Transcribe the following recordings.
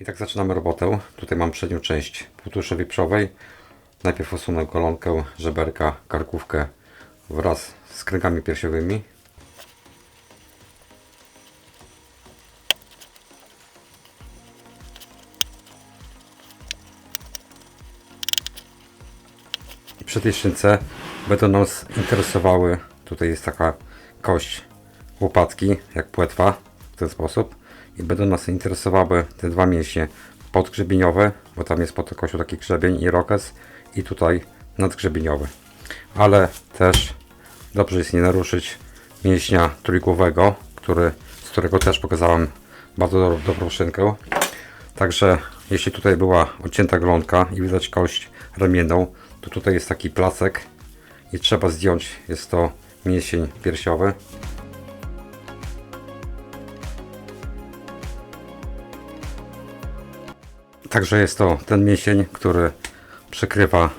I tak zaczynamy robotę. Tutaj mam przednią część półtuszy wieprzowej. Najpierw usunę golonkę, żeberka, karkówkę wraz z kręgami piersiowymi. I przy tej szynce będą nas interesowały, tutaj jest taka kość łopatki, jak płetwa, w ten sposób. I będą nas interesowały te dwa mięśnie podgrzebieniowe, bo tam jest pod tą kością taki grzebień i rokes i tutaj nadgrzebieniowy. Ale też dobrze jest nie naruszyć mięśnia trójgłowego, który, z którego też pokazałem bardzo do, dobrą szynkę. Także jeśli tutaj była odcięta glonka i widać kość ramienną, to tutaj jest taki placek i trzeba zdjąć. Jest to mięsień piersiowy. Także jest to ten mięsień, który przykrywa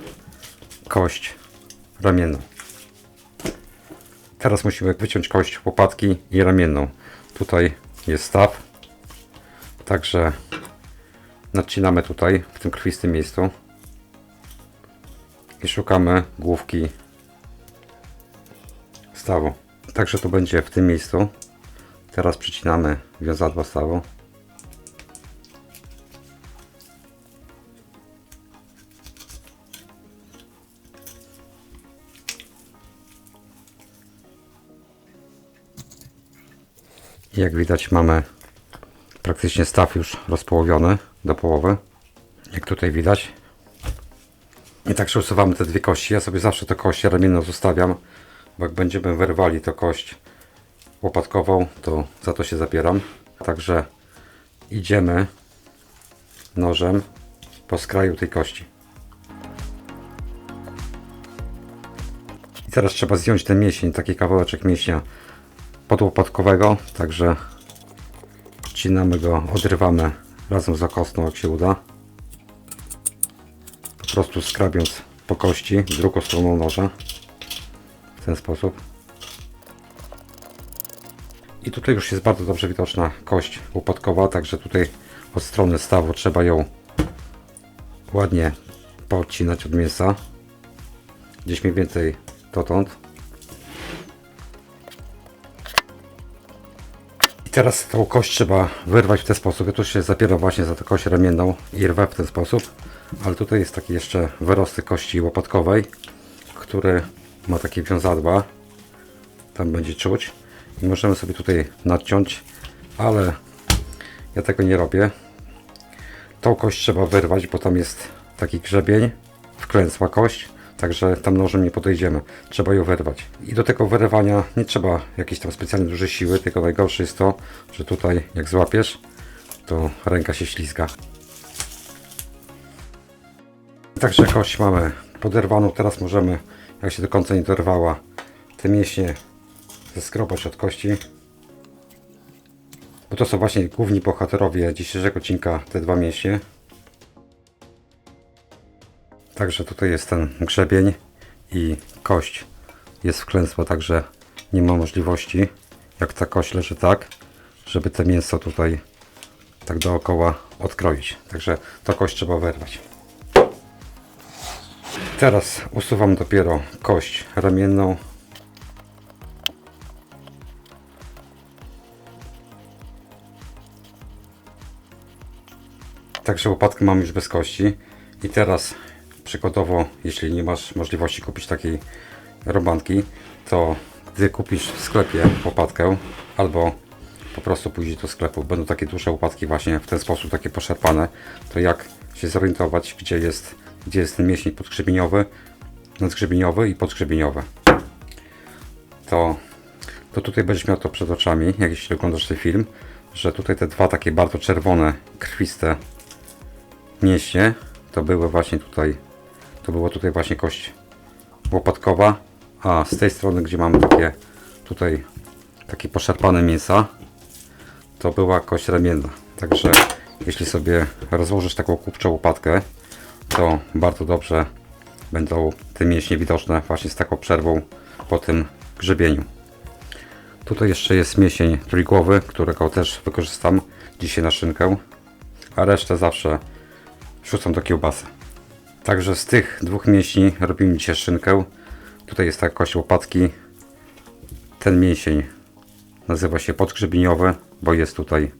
kość ramienną. Teraz musimy wyciąć kość łopatki i ramienną. Tutaj jest staw. Także nacinamy tutaj, w tym krwistym miejscu. I szukamy główki stawu. Także to będzie w tym miejscu. Teraz przycinamy wiązadła stawu. Jak widać mamy praktycznie staw już rozpołowiony do połowy. Jak tutaj widać. I także usuwamy te dwie kości. Ja sobie zawsze tę kość ramienną zostawiam, bo jak będziemy wyrwali tę kość łopatkową, to za to się zapieram. Także idziemy nożem po skraju tej kości. I teraz trzeba zdjąć ten mięsień, taki kawałeczek mięśnia podłopatkowego, także odcinamy go, odrywamy razem z okostną jak się uda. Po prostu skrabiąc po kości drugą stroną noża w ten sposób. I tutaj już jest bardzo dobrze widoczna kość łopatkowa, także tutaj od strony stawu trzeba ją ładnie poodcinać od mięsa. Gdzieś mniej więcej dotąd. Teraz tą kość trzeba wyrwać w ten sposób. Ja tu się zapieram właśnie za tę kość ramienną i rwę w ten sposób. Ale tutaj jest taki jeszcze wyrostek kości łopatkowej, który ma takie wiązadła. Tam będzie czuć. I możemy sobie tutaj nadciąć, ale ja tego nie robię. Tą kość trzeba wyrwać, bo tam jest taki grzebień, wklęsła kość, także tam nożem nie podejdziemy. Trzeba ją wyrwać. I do tego wyrywania nie trzeba jakiejś tam specjalnie dużej siły, tylko najgorsze jest to, że tutaj jak złapiesz, to ręka się ślizga. Także kość mamy poderwaną, teraz możemy, jak się do końca nie dorwała, te mięśnie zeskrobać od kości. Bo to są właśnie główni bohaterowie dzisiejszego odcinka, te dwa mięśnie. Także tutaj jest ten grzebień i kość jest wklęsła, także nie ma możliwości, jak ta kość leży tak, żeby te mięso tutaj tak dookoła odkroić. Także to kość trzeba wyrwać. Teraz usuwam dopiero kość ramienną. Także łopatkę mam już bez kości. I teraz przykładowo, jeśli nie masz możliwości kupić takiej robanki, to gdy kupisz w sklepie łopatkę albo po prostu pójdziesz do sklepu, będą takie duże łopatki właśnie w ten sposób, takie poszarpane, to jak się zorientować, gdzie jest, gdzie jest ten mięsień podgrzebieniowy, nadgrzebieniowy i podgrzebieniowy. To, to tutaj będziesz miał to przed oczami, jak jeśli oglądasz ten film, że tutaj te dwa takie bardzo czerwone, krwiste mięśnie, to były właśnie tutaj, to była tutaj właśnie kość łopatkowa, a z tej strony, gdzie mamy takie tutaj takie poszarpane mięsa, to była kość ramienna. Także jeśli sobie rozłożysz taką kupczą łopatkę, to bardzo dobrze będą te mięśnie widoczne właśnie z taką przerwą po tym grzebieniu. Tutaj jeszcze jest mięsień trójgłowy, którego też wykorzystam dzisiaj na szynkę. a resztę zawsze wrzucam do kiełbasy. Także z tych dwóch mięśni robimy dzisiaj szynkę. Tutaj jest ta kość łopatki. Ten mięsień nazywa się podgrzebiniowy, bo jest tutaj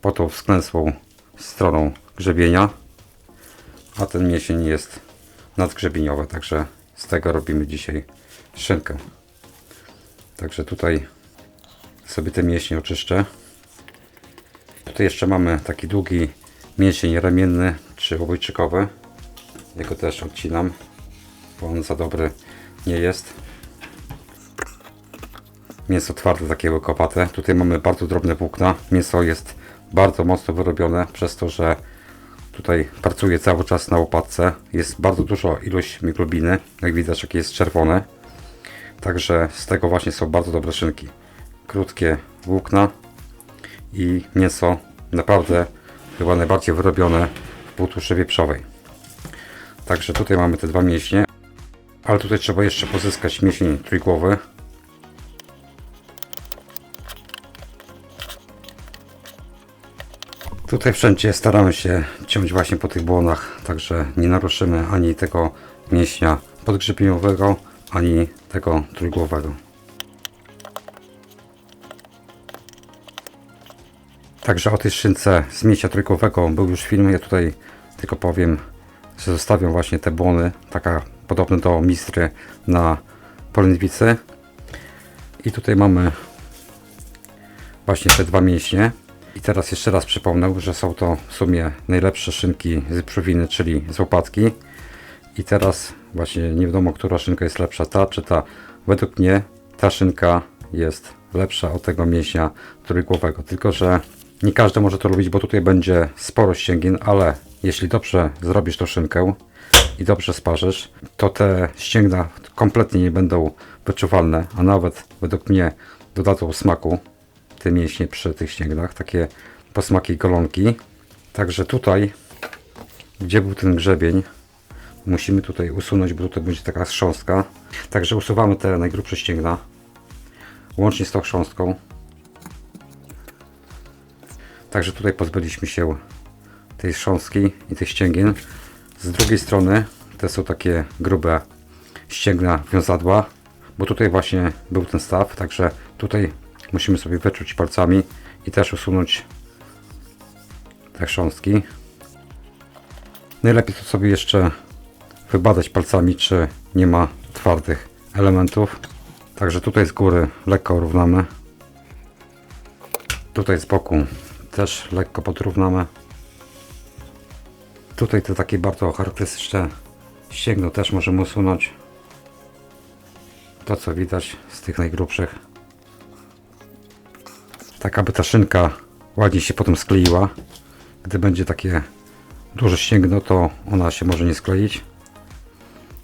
po tą wsklęsłą stroną grzebienia, a ten mięsień jest nadgrzebiniowy, także z tego robimy dzisiaj szynkę. Także tutaj sobie te mięśnie oczyszczę. Tutaj jeszcze mamy taki długi mięsień ramienny czy obojczykowy. Jego też odcinam, bo on za dobry nie jest. Mięso twarde, takie łykowate. Tutaj mamy bardzo drobne włókna. Mięso jest bardzo mocno wyrobione przez to, że tutaj pracuję cały czas na łopatce. Jest bardzo dużo ilość mikrobiny. Jak widać, jakie jest czerwone. Także z tego właśnie są bardzo dobre szynki. Krótkie włókna i mięso naprawdę chyba najbardziej wyrobione w wieprzowej. Także tutaj mamy te dwa mięśnie, ale tutaj trzeba jeszcze pozyskać mięsień trójgłowy. Tutaj wszędzie staramy się ciąć właśnie po tych błonach, także nie naruszymy ani tego mięśnia podgrzebieniowego, ani tego trójgłowego. Także o tej szynce z mięsia trójkowego był już film. Ja tutaj tylko powiem, zostawiam właśnie te błony, taka podobne do mistry na polędwicy. I tutaj mamy właśnie te dwa mięśnie. I teraz jeszcze raz przypomnę, że są to w sumie najlepsze szynki z wieprzowiny, czyli z łopatki. I teraz właśnie nie wiadomo, która szynka jest lepsza, ta czy ta. Według mnie ta szynka jest lepsza od tego mięśnia trójgłowego. Tylko, że nie każdy może to lubić, bo tutaj będzie sporo ścięgien, ale jeśli dobrze zrobisz tą szynkę i dobrze sparzysz, to te ścięgna kompletnie nie będą wyczuwalne, a nawet według mnie dodadzą smaku te mięśnie przy tych ścięgnach, takie posmaki golonki. Także tutaj, gdzie był ten grzebień, musimy tutaj usunąć, bo tutaj będzie taka chrząstka. Także usuwamy te najgrubsze ścięgna, łącznie z tą chrząstką. Także tutaj pozbyliśmy się tej chrząstki i tych ścięgien. Z drugiej strony te są takie grube ścięgna wiązadła, bo tutaj właśnie był ten staw, także tutaj musimy sobie wyczuć palcami i też usunąć te chrząstki. Najlepiej to sobie jeszcze wybadać palcami, czy nie ma twardych elementów. Także tutaj z góry lekko równamy. Tutaj z boku też lekko podrównamy. Tutaj te takie bardzo charakterystyczne ścięgno też możemy usunąć. To co widać z tych najgrubszych. Tak aby ta szynka ładnie się potem skleiła. Gdy będzie takie duże ścięgno, to ona się może nie skleić.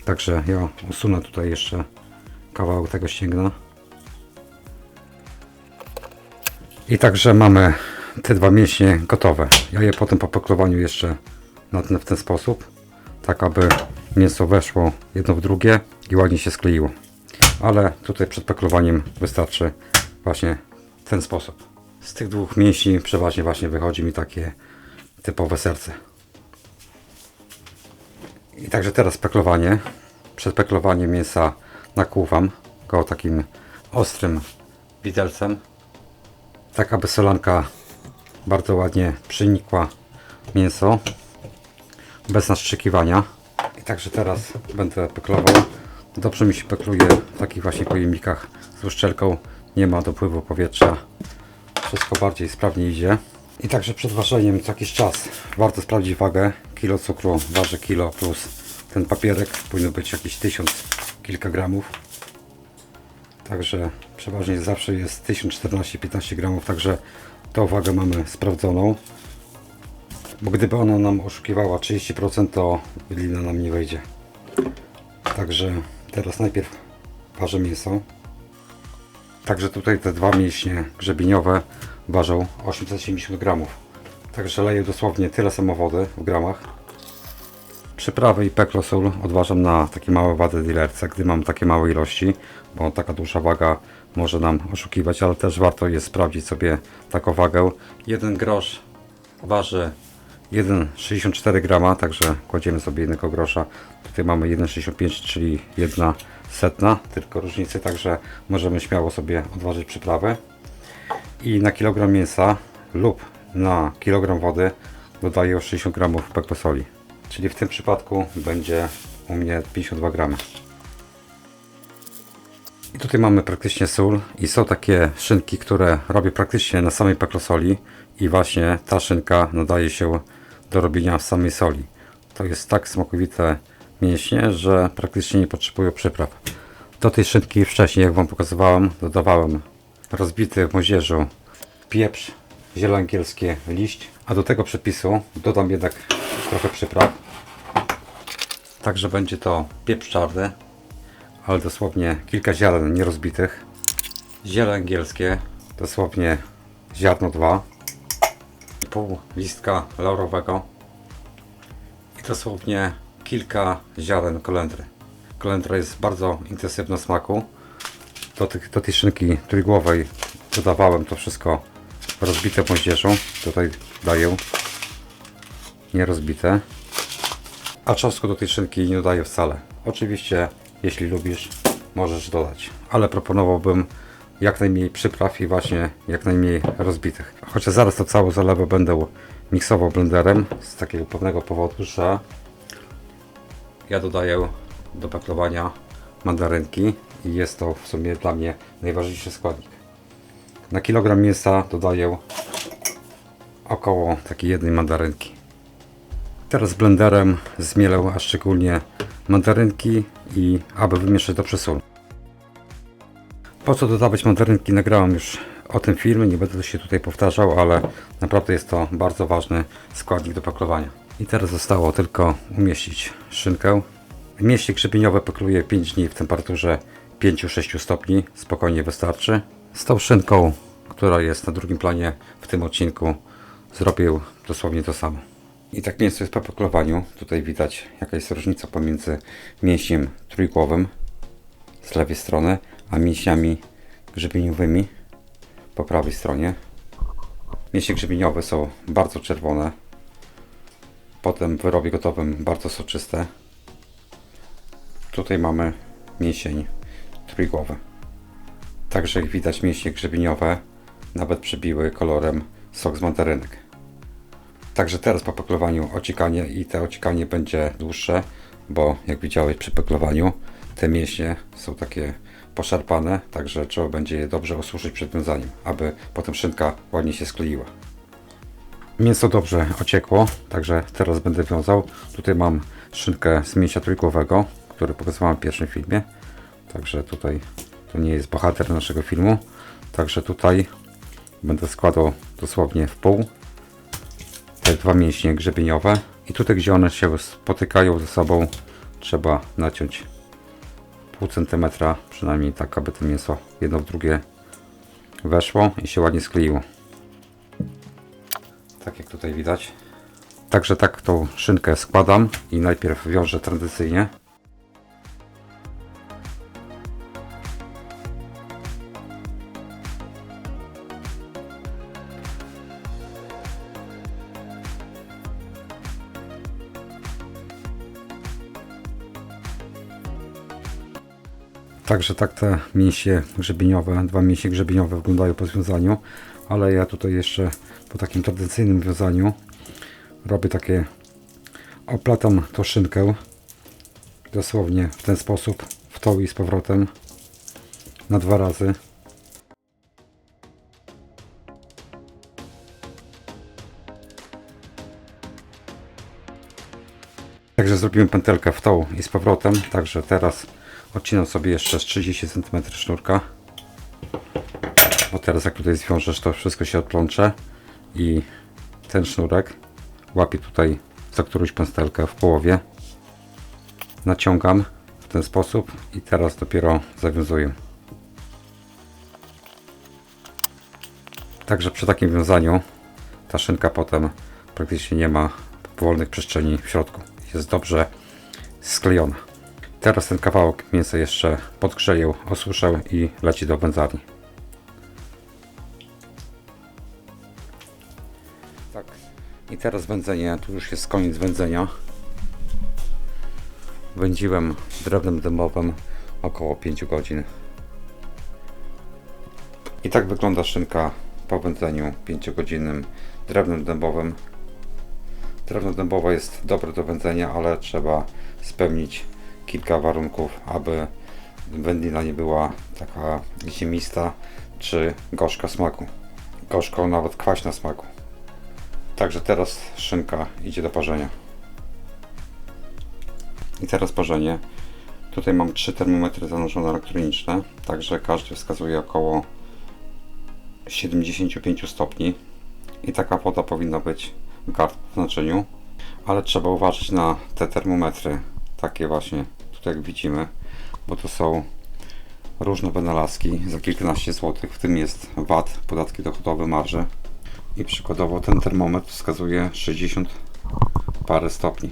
Także ja usunę tutaj jeszcze kawałek tego ścięgna. I także mamy te dwa mięśnie gotowe. Ja je potem po peklowaniu jeszcze natnę w ten sposób, tak aby mięso weszło jedno w drugie i ładnie się skleiło. Ale tutaj przed peklowaniem wystarczy właśnie ten sposób. Z tych dwóch mięśni przeważnie właśnie wychodzi mi takie typowe serce. I także teraz peklowanie. Przed peklowaniem mięsa nakłuwam go takim ostrym widelcem, tak aby solanka bardzo ładnie przynikła mięso bez nastrzykiwania. I także teraz będę peklował. Dobrze mi się pekluje w takich właśnie pojemnikach z uszczelką. Nie ma dopływu powietrza. Wszystko bardziej sprawnie idzie. I także przed ważeniem co jakiś czas warto sprawdzić wagę. Kilo cukru waży kilo plus ten papierek powinno być jakieś tysiąc kilka gramów. Także przeważnie zawsze jest 1014-15 gramów, także tą wagę mamy sprawdzoną. Bo gdyby ona nam oszukiwała 30%, to wydlina nam nie wejdzie. Także teraz najpierw ważę mięso. Także tutaj te dwa mięśnie grzebieniowe ważą 870 gramów. Także leję dosłownie tyle samo wody w gramach. Przyprawy i peklosol odważam na takie małe wady dealerce, gdy mam takie małe ilości, bo taka dłuższa waga może nam oszukiwać, ale też warto jest sprawdzić sobie taką wagę. Jeden grosz waży 1,64 grama, także kładziemy sobie jednego grosza. Tutaj mamy 1,65, czyli jedna setna, tylko różnicy, także możemy śmiało sobie odważyć przyprawę. I na kilogram mięsa lub na kilogram wody dodaję 60 gramów pekwasoli. Czyli w tym przypadku będzie u mnie 52 gramy. I tutaj mamy praktycznie sól i są takie szynki, które robię praktycznie na samej peklosoli i właśnie ta szynka nadaje się do robienia samej soli. To jest tak smakowite mięśnie, że praktycznie nie potrzebują przypraw. Do tej szynki wcześniej, jak Wam pokazywałem, dodawałem rozbity w moździerzu pieprz, ziele angielskie, liść, a do tego przepisu dodam jednak trochę przypraw. Także będzie to pieprz czarny, ale dosłownie kilka ziaren nierozbitych. Ziele angielskie, dosłownie ziarno 2. Pół listka laurowego. I dosłownie kilka ziaren kolendry. Kolendra jest bardzo intensywna smaku. Do, tych, do tej szynki trójgłowej dodawałem to wszystko rozbite w moździerzu. Tutaj daję nierozbite. A czosnku do tej szynki nie dodaję wcale. Oczywiście, jeśli lubisz, możesz dodać. Ale proponowałbym jak najmniej przypraw i właśnie jak najmniej rozbitych. Chociaż zaraz to całą zalewę będę miksował blenderem z takiego pewnego powodu, że ja dodaję do paklowania mandarynki i jest to w sumie dla mnie najważniejszy składnik. Na kilogram mięsa dodaję około takiej jednej mandarynki. Teraz blenderem zmielę, a szczególnie mandarynki i aby wymieszać do przesolu. Po co dodawać mandarynki? Nagrałem już o tym filmie, nie będę się tutaj powtarzał, ale naprawdę jest to bardzo ważny składnik do paklowania. I teraz zostało tylko umieścić szynkę. Mieście grzebieniowe pakluję 5 dni w temperaturze 5-6 stopni, spokojnie wystarczy. Z tą szynką, która jest na drugim planie w tym odcinku, zrobił dosłownie to samo. I tak mięso jest po paklowaniu. Tutaj widać jaka jest różnica pomiędzy mięsiem trójgłowym z lewej strony, a mięśniami grzebieniowymi po prawej stronie. Mięśnie grzebieniowe są bardzo czerwone. Potem w wyrobie gotowym bardzo soczyste. Tutaj mamy mięsień trójgłowy. Także jak widać mięśnie grzebieniowe nawet przebiły kolorem sok z mandarynek. Także teraz po paklowaniu ociekanie i to ociekanie będzie dłuższe, bo jak widziałeś przy paklowaniu te mięśnie są takie poszarpane, także trzeba będzie je dobrze osuszyć przed wiązaniem, aby potem szynka ładnie się skleiła. Mięso dobrze ociekło, także teraz będę wiązał. Tutaj mam szynkę z mięsia trójkowego, który pokazywałem w pierwszym filmie. Także tutaj to nie jest bohater naszego filmu. Także tutaj będę składał dosłownie w pół te dwa mięśnie grzebieniowe. I tutaj, gdzie one się spotykają ze sobą, trzeba naciąć pół centymetra, przynajmniej tak, aby to mięso jedno w drugie weszło i się ładnie skleiło. Tak jak tutaj widać. Także tak tą szynkę składam i najpierw wiążę tradycyjnie. Także tak te mięsie grzebieniowe, dwa mięsie grzebieniowe wyglądają po związaniu, ale ja tutaj jeszcze po takim tradycyjnym wiązaniu robię takie, oplatam tą szynkę dosłownie w ten sposób, w tą i z powrotem na dwa razy. Także zrobimy pętelkę w tą i z powrotem, także teraz odcinam sobie jeszcze z 30 cm sznurka bo teraz jak tutaj zwiążesz to wszystko się odplącze i ten sznurek łapię tutaj za którąś pęstelkę w połowie. Naciągam w ten sposób i teraz dopiero zawiązuję. Także przy takim wiązaniu ta szynka potem praktycznie nie ma wolnych przestrzeni w środku. Jest dobrze sklejona teraz ten kawałek mięsa jeszcze podgrzeję, osuszę i leci do wędzarni Tak. I teraz wędzenie, tu już jest koniec wędzenia. Wędziłem drewnem dębowym około 5 godzin. I tak wygląda szynka po wędzeniu 5-godzinnym drewnem dębowym. Drewno dębowe jest dobre do wędzenia, ale trzeba spełnić kilka warunków, aby wędlina nie była taka ziemista czy gorzka smaku. Gorzko, nawet kwaśna smaku. Także teraz szynka idzie do parzenia. I teraz parzenie. Tutaj mam trzy termometry zanurzone elektroniczne, także każdy wskazuje około 75 stopni. I taka woda powinna być w gardle w naczyniu, ale trzeba uważać na te termometry, takie właśnie tutaj jak widzimy, bo to są różne wynalazki za kilkanaście złotych, w tym jest VAT, podatki dochodowe, marże. I przykładowo ten termometr wskazuje 60 parę stopni.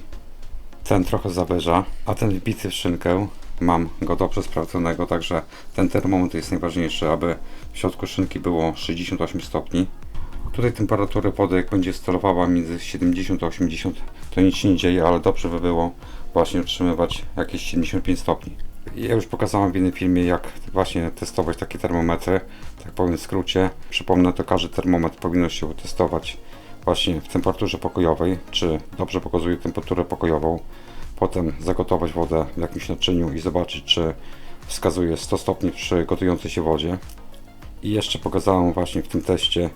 Ten trochę zawyża, a ten wbity w szynkę mam go dobrze sprawdzonego, także ten termometr jest najważniejszy, aby w środku szynki było 68 stopni. Tutaj temperaturę wody, jak będzie sterowała między 70 a 80, to nic się nie dzieje, ale dobrze by było właśnie utrzymywać jakieś 75 stopni. Ja już pokazałem w innym filmie, jak właśnie testować takie termometry. Tak powiem w skrócie. Przypomnę, to każdy termometr powinno się testować właśnie w temperaturze pokojowej, czy dobrze pokazuje temperaturę pokojową. Potem zagotować wodę w jakimś naczyniu i zobaczyć, czy wskazuje 100 stopni przy gotującej się wodzie. I jeszcze pokazałem właśnie w tym teście,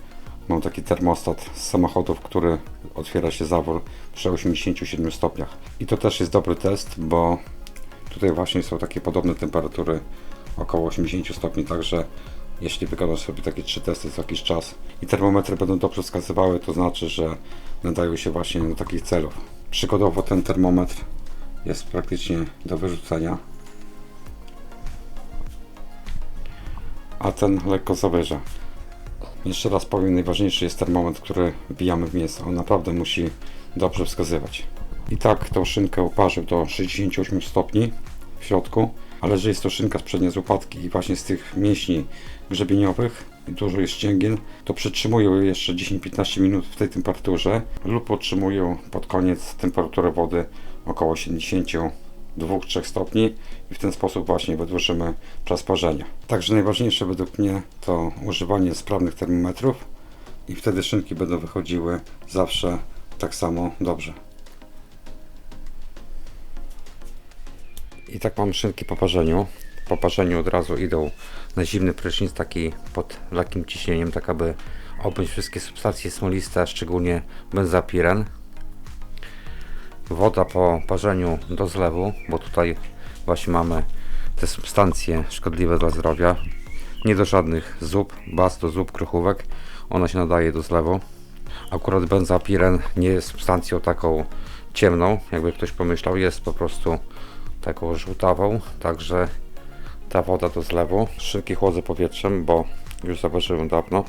mam taki termostat z samochodów, który otwiera się zawór przy 87 stopniach. I to też jest dobry test, bo tutaj właśnie są takie podobne temperatury około 80 stopni, także jeśli wykonasz sobie takie trzy testy co jakiś czas i termometry będą dobrze wskazywały, to znaczy, że nadają się właśnie do takich celów. Przykładowo ten termometr jest praktycznie do wyrzucenia, a ten lekko zawyża. Jeszcze raz powiem, najważniejszy jest termometr, który wbijamy w mięso. On naprawdę musi dobrze wskazywać. I tak tą szynkę uparzył do 68 stopni w środku, ale że jest to szynka z przedniej z łopatki i właśnie z tych mięśni grzebieniowych, dużo jest ścięgien, to przytrzymuję jeszcze 10-15 minut w tej temperaturze lub podtrzymuję pod koniec temperaturę wody około 72-3 stopni i w ten sposób właśnie wydłużymy czas parzenia. Także najważniejsze według mnie to używanie sprawnych termometrów i wtedy szynki będą wychodziły zawsze tak samo dobrze. I tak mam szynki po parzeniu. Po parzeniu od razu idą na zimny prysznic, taki pod lekkim ciśnieniem, tak aby objąć wszystkie substancje smoliste, szczególnie benzapiren. Woda po parzeniu do zlewu, bo tutaj właśnie mamy te substancje szkodliwe dla zdrowia. Nie do żadnych zup, baz do zup, krochówek. Ona się nadaje do zlewu. Akurat benzapiren nie jest substancją taką ciemną, jakby ktoś pomyślał, jest po prostu taką żółtawą, także ta woda do zlewu. Szybki chłodzę powietrzem, bo już zauważyłem dawno,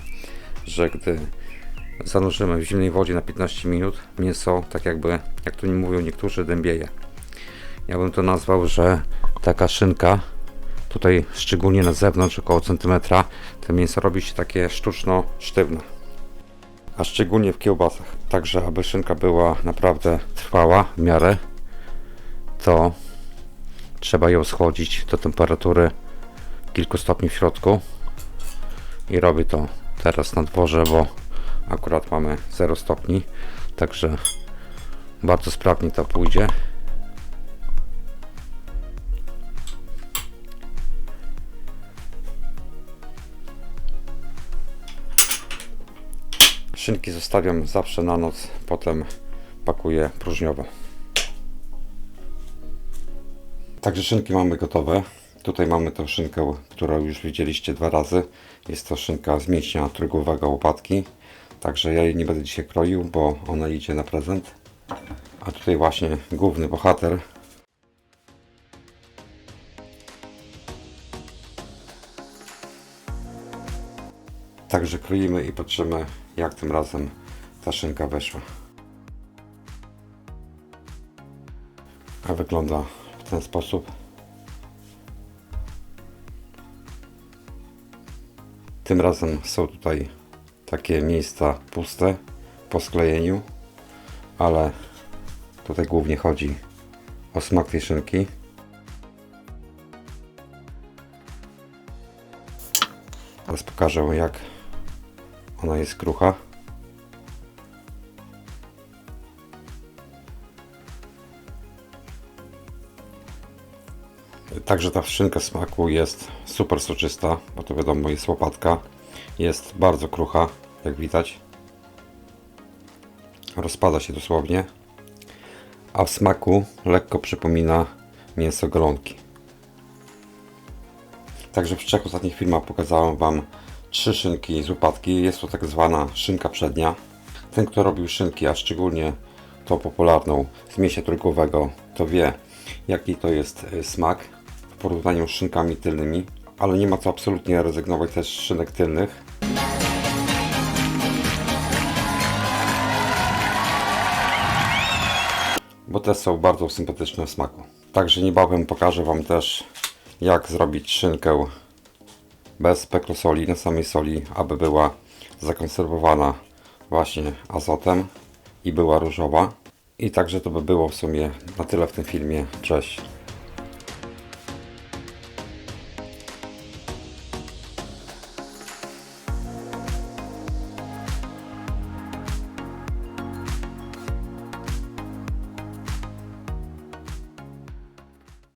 że gdy zanurzymy w zimnej wodzie na 15 minut, mięso, tak jakby, jak nie mówią niektórzy, dębieje. Ja bym to nazwał, że taka szynka, tutaj szczególnie na zewnątrz, około centymetra, to mięso robi się takie sztuczno sztywne. A szczególnie w kiełbasach. Także, aby szynka była naprawdę trwała w miarę, to trzeba ją schłodzić do temperatury kilku stopni w środku i robię to teraz na dworze, bo akurat mamy 0 stopni także bardzo sprawnie to pójdzie szynki zostawiam zawsze na noc potem pakuję próżniowo Także szynki mamy gotowe. Tutaj mamy tą szynkę, którą już widzieliście dwa razy. Jest to szynka z mięśnia trójgłowego łopatki. Także ja jej nie będę dzisiaj kroił, bo ona idzie na prezent. A tutaj właśnie główny bohater. Także kroimy i patrzymy jak tym razem ta szynka weszła. A wygląda w ten sposób. Tym razem są tutaj takie miejsca puste po sklejeniu. ale tutaj głównie chodzi o smak tej szynki. Teraz pokażę jak ona jest krucha. Także ta szynka smaku jest super soczysta, bo to wiadomo jest łopatka. Jest bardzo krucha, jak widać. Rozpada się dosłownie. A w smaku lekko przypomina mięso golonki. Także w trzech ostatnich filmach pokazałem Wam trzy szynki z łopatki. Jest to tak zwana szynka przednia. Ten, kto robił szynki, a szczególnie tą popularną z mięsia trójkowego, to wie, jaki to jest y, smak w porównaniu z szynkami tylnymi. Ale nie ma co absolutnie rezygnować też z szynek tylnych. bo te są bardzo sympatyczne w smaku. Także niebawem pokażę Wam też jak zrobić szynkę bez pekrosoli, na samej soli, aby była zakonserwowana właśnie azotem i była różowa. I także to by było w sumie na tyle w tym filmie. Cześć!